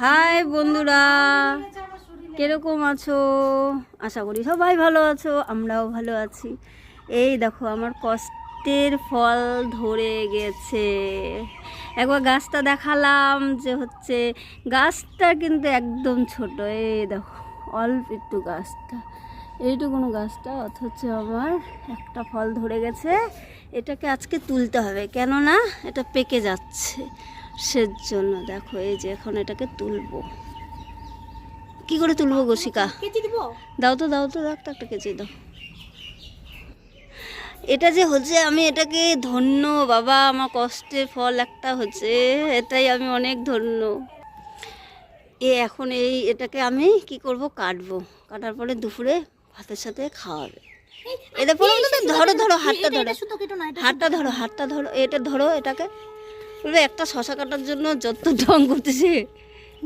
High বন্ধুরা কীরকম আছো? আশা করি সবাই ভালো আছো আমরাও ভালো আছি। এই দেখো আমার কষ্টের ফল ধরে গেছে। একবার গাছটা দেখালাম যে হচ্ছে গাছটা কিন্তু একদম ছোট। এই দেখো অল্প একটু গাছটা। এইটুকুনো গাছটা অথচ আমার একটা ফল ধরে গেছে। এটাকে আজকে তুলতে হবে কেননা এটা পেকে যাচ্ছে। সেজন্য দেখো এই যে এখন এটাকে তুলবো। কি করে তুলবো গোসিকা দাও তো দাও তো দাও তো একটা কেচে দাও। এটা যে হচ্ছে আমি এটাকে ধন্য বাবা আমার কষ্টের ফল একটা হচ্ছে এটাই আমি অনেক ধন্য। এ এখন এই এটাকে আমি কি করব কাটবো। কাটার পরে দুপুরে ভাতের সাথে খাওয়াবে। এটা পরে ধরো ধরো হাতটা ধরো। হাতটা ধরো হাতটা ধরো এটা ধরো এটাকে একটা শশা কাটার জন্য যত ঢং করতেছে।